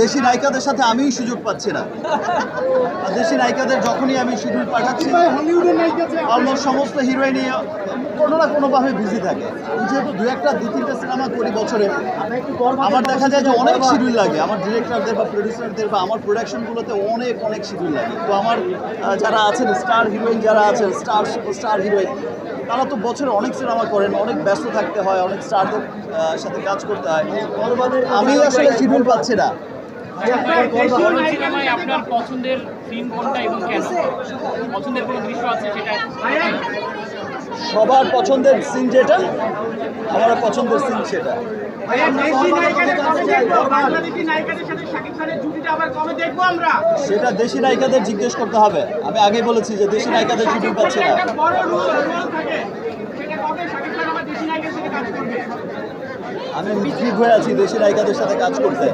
দেশি নায়িকাদের সাথে আমিই সুযোগ পাচ্ছি না। দেশি নায়িকাদের যখনই আমি শিডিউল পাঠাচ্ছি অলমোস্ট সমস্ত হিরোইনই কোনো না কোনোভাবে বিজি থাকে। যেহেতু দু একটা, দু তিনটা সিনেমা করি বছরে, আমার দেখা যায় যে অনেক শিডিউল লাগে। আমার ডিরেক্টরদের বা প্রডিউসারদের বা আমার প্রোডাকশনগুলোতে অনেক অনেক শিডিউল লাগে। তো আমার যারা আছেন স্টার হিরোইন যারা আছেন স্টার সুপারস্টার হিরোইন তারা তো বছরে অনেক সিনেমা করেন, অনেক ব্যস্ত থাকতে হয়, অনেক স্টারদের সাথে কাজ করতে হয়। আমি আসলে শিডিউল পাচ্ছি না। সিনেমায় আপনার পছন্দের সিন কোনটা এবং কেন? পছন্দের কোনো দৃশ্য আছে সেটা? সবার পছন্দের সিন যেটা আমার পছন্দের সিন সেটা সেটা দেশি নায়িকাদের জিজ্ঞেস করতে হবে। আমি আগেই বলেছি যে দেশি নায়িকাদের শিডিউল পাচ্ছি না। আমি ঠিক হয়ে আছি দেশি নায়িকাদের সাথে কাজ করতে।